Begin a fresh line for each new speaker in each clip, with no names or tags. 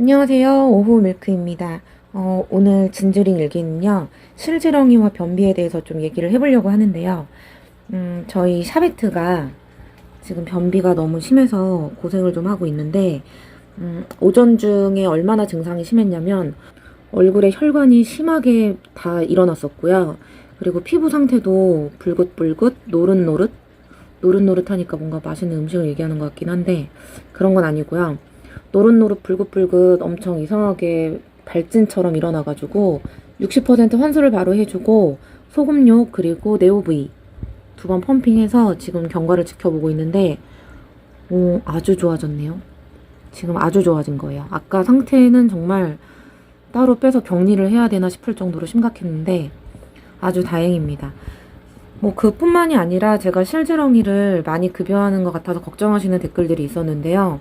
안녕하세요. 오후 밀크입니다. 어, 오늘 진주링 일기는요, 실지렁이와 변비에 대해서 좀 얘기를 해보려고 하는데요. 음, 저희 샤베트가 지금 변비가 너무 심해서 고생을 좀 하고 있는데, 음, 오전 중에 얼마나 증상이 심했냐면, 얼굴에 혈관이 심하게 다 일어났었고요. 그리고 피부 상태도 불긋불긋, 노릇노릇, 노릇노릇하니까 뭔가 맛있는 음식을 얘기하는 것 같긴 한데, 그런 건 아니고요. 노릇노릇 불긋불긋 엄청 이상하게 발진처럼 일어나가지고 60% 환수를 바로 해주고 소금욕 그리고 네오브이 두번 펌핑해서 지금 경과를 지켜보고 있는데 오, 아주 좋아졌네요. 지금 아주 좋아진 거예요. 아까 상태는 정말 따로 빼서 격리를 해야 되나 싶을 정도로 심각했는데 아주 다행입니다. 뭐 그뿐만이 아니라 제가 실지렁이를 많이 급여하는 것 같아서 걱정하시는 댓글들이 있었는데요.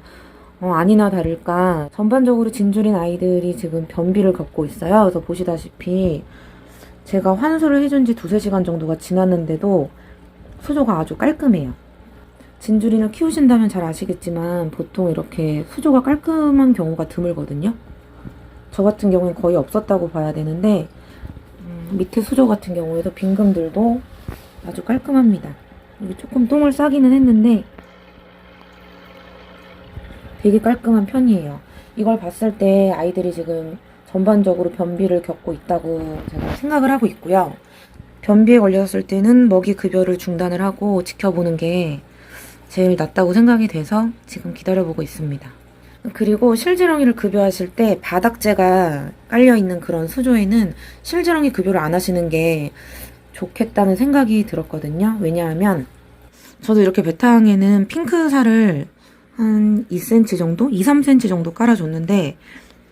어, 아니나 다를까 전반적으로 진주린 아이들이 지금 변비를 겪고 있어요. 그래서 보시다시피 제가 환수를 해준 지 두세 시간 정도가 지났는데도 수조가 아주 깔끔해요. 진주린을 키우신다면 잘 아시겠지만 보통 이렇게 수조가 깔끔한 경우가 드물거든요. 저 같은 경우는 거의 없었다고 봐야 되는데 음, 밑에 수조 같은 경우에도 빈금들도 아주 깔끔합니다. 여기 조금 똥을 싸기는 했는데 되게 깔끔한 편이에요. 이걸 봤을 때 아이들이 지금 전반적으로 변비를 겪고 있다고 제가 생각을 하고 있고요. 변비에 걸렸을 때는 먹이 급여를 중단을 하고 지켜보는 게 제일 낫다고 생각이 돼서 지금 기다려보고 있습니다. 그리고 실지렁이를 급여하실 때 바닥재가 깔려있는 그런 수조에는 실지렁이 급여를 안 하시는 게 좋겠다는 생각이 들었거든요. 왜냐하면 저도 이렇게 베타항에는 핑크살을 한 2cm 정도? 2, 3cm 정도 깔아줬는데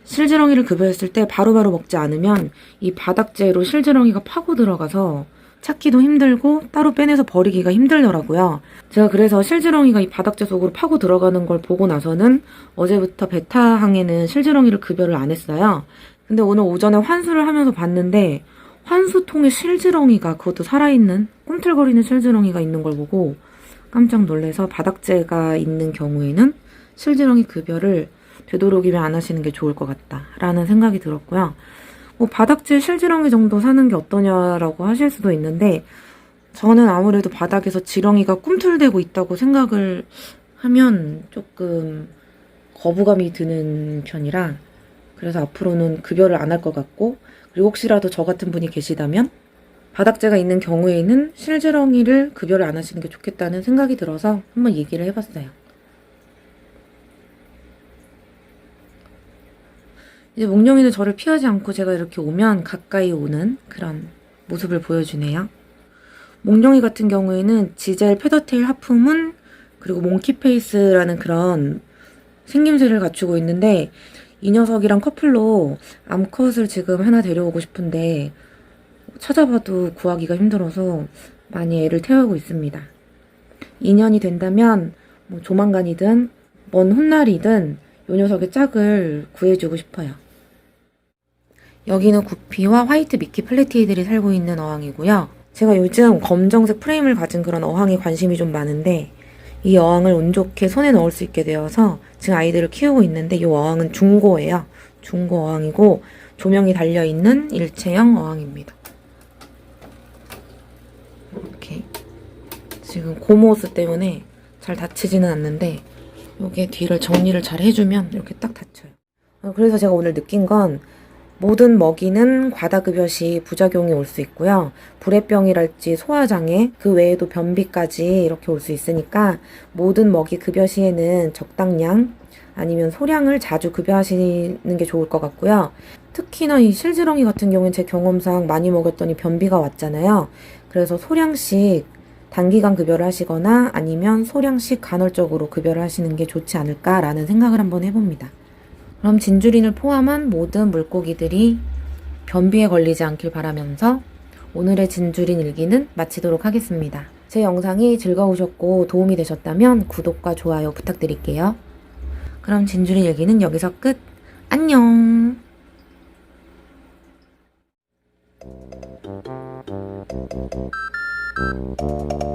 실지렁이를 급여했을 때 바로바로 먹지 않으면 이 바닥재로 실지렁이가 파고 들어가서 찾기도 힘들고 따로 빼내서 버리기가 힘들더라고요. 제가 그래서 실지렁이가 이 바닥재 속으로 파고 들어가는 걸 보고 나서는 어제부터 베타항에는 실지렁이를 급여를 안 했어요. 근데 오늘 오전에 환수를 하면서 봤는데 환수통에 실지렁이가 그것도 살아있는 꿈틀거리는 실지렁이가 있는 걸 보고 깜짝 놀래서 바닥재가 있는 경우에는 실지렁이 급여를 되도록이면 안 하시는 게 좋을 것 같다라는 생각이 들었고요. 뭐 바닥재 실지렁이 정도 사는 게 어떠냐라고 하실 수도 있는데 저는 아무래도 바닥에서 지렁이가 꿈틀대고 있다고 생각을 하면 조금 거부감이 드는 편이라 그래서 앞으로는 급여를 안 할 것 같고 그리고 혹시라도 저 같은 분이 계시다면 바닥재가 있는 경우에는 실지렁이를 급여를 안 하시는 게 좋겠다는 생각이 들어서 한번 얘기를 해봤어요. 이제 몽룡이는 저를 피하지 않고 제가 이렇게 오면 가까이 오는 그런 모습을 보여주네요. 몽룡이 같은 경우에는 지젤 페더테일 하품은 그리고 몽키페이스라는 그런 생김새를 갖추고 있는데 이 녀석이랑 커플로 암컷을 지금 하나 데려오고 싶은데 찾아봐도 구하기가 힘들어서 많이 애를 태우고 있습니다. 2년이 된다면 뭐 조만간이든 먼 훗날이든 이 녀석의 짝을 구해주고 싶어요. 여기는 구피와 화이트 미키 플래티들이 살고 있는 어항이고요. 제가 요즘 검정색 프레임을 가진 그런 어항에 관심이 좀 많은데 이 어항을 운 좋게 손에 넣을 수 있게 되어서 지금 아이들을 키우고 있는데 이 어항은 중고예요. 중고 어항이고 조명이 달려있는 일체형 어항입니다. 이렇게 지금 고모스 때문에 잘 닫히지는 않는데 요게 뒤를 정리를 잘 해주면 이렇게 딱 닫혀요. 어, 그래서 제가 오늘 느낀 건 모든 먹이는 과다급여 시 부작용이 올 수 있고요. 불해병이랄지 소화장애, 그 외에도 변비까지 이렇게 올 수 있으니까 모든 먹이 급여 시에는 적당량 아니면 소량을 자주 급여하시는 게 좋을 것 같고요. 특히나 이 실지렁이 같은 경우는 제 경험상 많이 먹었더니 변비가 왔잖아요. 그래서 소량씩 단기간 급여를 하시거나 아니면 소량씩 간헐적으로 급여를 하시는 게 좋지 않을까라는 생각을 한번 해봅니다. 그럼 진주린을 포함한 모든 물고기들이 변비에 걸리지 않길 바라면서 오늘의 진주린 일기는 마치도록 하겠습니다. 제 영상이 즐거우셨고 도움이 되셨다면 구독과 좋아요 부탁드릴게요. 그럼 진주린 일기는 여기서 끝. 안녕! Mm-hmm.